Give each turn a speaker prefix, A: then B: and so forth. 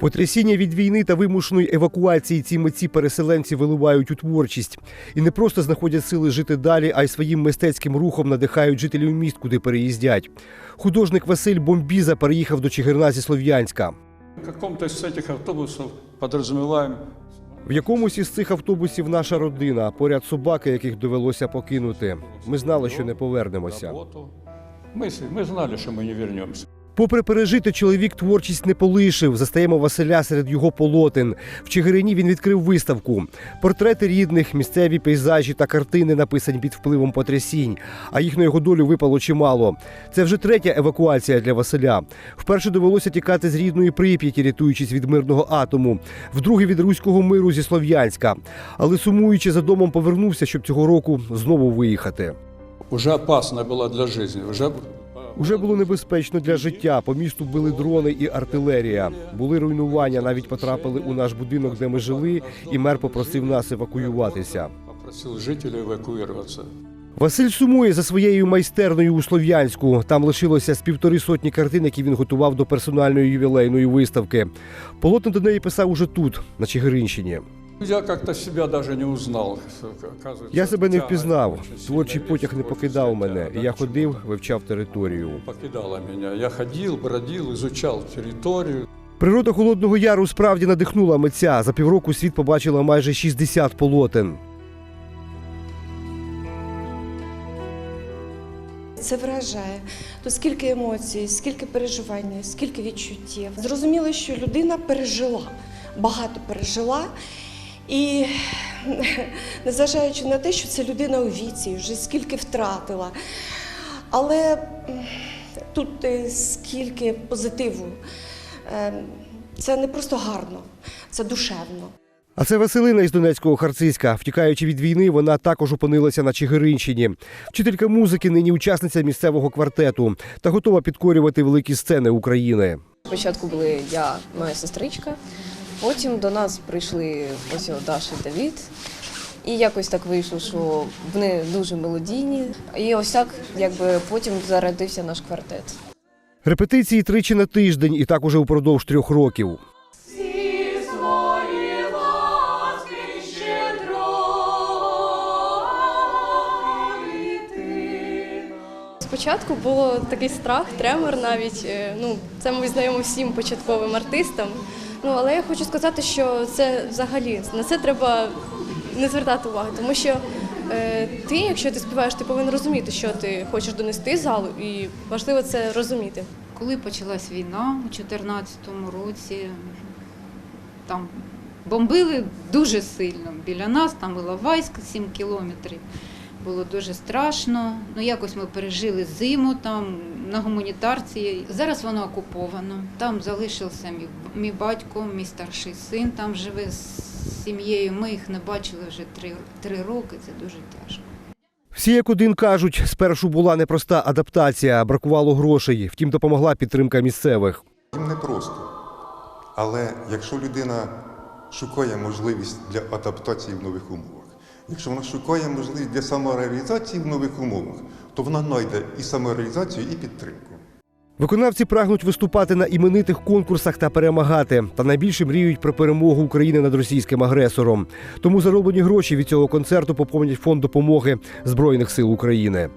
A: Потрясіння від війни та вимушеної евакуації ці митці переселенці виливають у творчість і не просто знаходять сили жити далі, а й своїм мистецьким рухом надихають жителів міст, куди переїздять. Художник Василь Бомбіза переїхав до Чигирина зі Слов'янська.
B: В каком-то из этих автобусов подразумеваем
A: В якомусь із цих автобусів наша родина, а поряд собаки, яких довелося покинути. Ми знали, що не повернемося.
B: работу. Мы, с- мы знали, что мы не вернемся.
A: Попри пережити, чоловік творчість не полишив. Застаємо Василя серед його полотен. В Чигирині він відкрив виставку. Портрети рідних, місцеві пейзажі та картини написані під впливом потрясінь. А їх на його долю випало чимало. Це вже третя евакуація для Василя. Вперше довелося тікати з рідної Прип'яті, рятуючись від мирного атому. Вдруге від руського миру зі Слов'янська. Але сумуючи за домом, повернувся, щоб цього року знову виїхати.
B: Уже опасно было для жизни. Уже
A: Уже було небезпечно для життя. По місту били дрони і артилерія. Були руйнування. Навіть потрапили у наш будинок, де ми жили, і мер попросив нас евакуюватися.
B: попросил жителей эвакуироваться.
A: Василь сумує за своєю майстерною у Слов'янську. Там лишилося з півтори сотні картин, які він готував до персональної ювілейної виставки. Полотно до неї писав уже тут, на Чигиринщині.
B: Я как-то себя даже не узнал.
A: Я себе не впізнав. Творчий потяг не покидав мене. І я ходив, вивчав територію.
B: Покидала меня. Я ходил, бродил, изучал территорию.
A: Природа Холодного Яру справді надихнула митця. За півроку світ побачила майже 60 полотен.
C: Це вражає. То скільки емоцій, скільки переживань, скільки відчуттів. Зрозуміло, що людина пережила, багато пережила. І незважаючи на те, що це людина у віці, вже скільки втратила. Але тут е, скільки позитиву. Е, Це не просто гарно, це душевно.
A: А це Василина із Донецького Харциська. Втікаючи від війни, вона також опинилася на Чигиринщині. Вчителька музики, нині учасниця місцевого квартету та готова підкорювати великі сцени України.
D: Спочатку були я, моя сестричка, потім до нас прийшли ось Даша і Давід. І якось так вийшло, що вони дуже мелодійні. І ось так, якби потім зародився наш квартет.
A: Репетиції тричі на тиждень і так уже упродовж трьох років.
E: Спочатку було такий страх, тремор навіть. е, Ну, це мабуть, знайомо всім початковим артистам. Ну, але я хочу сказати, що це взагалі на це треба не звертати уваги, тому що е, ти, якщо ти співаєш, ти повинен розуміти, що ти хочеш донести залу, і важливо це розуміти.
F: Коли почалась війна у 2014 році, там бомбили дуже сильно. Біля нас там Іловайськ 7 кілометрів. Було дуже страшно. Ну якось ми пережили зиму там на гуманітарці. Зараз воно окуповано. Там залишився мій, мій батько, мій старший син там живе з сім'єю. Ми їх не бачили вже три, три роки. Це дуже тяжко.
A: Всі як один кажуть, спершу була непроста адаптація, бракувало грошей. Втім, допомогла підтримка місцевих.
G: Їм непросто. Але якщо людина шукає можливість для адаптації в нових умовах, якщо вона шукає можливість для самореалізації в нових умовах, то вона знайде і самореалізацію, і підтримку.
A: Виконавці прагнуть виступати на іменитих конкурсах та перемагати. Та найбільше мріють про перемогу України над російським агресором. Тому зароблені гроші від цього концерту поповнять фонд допомоги Збройних сил України.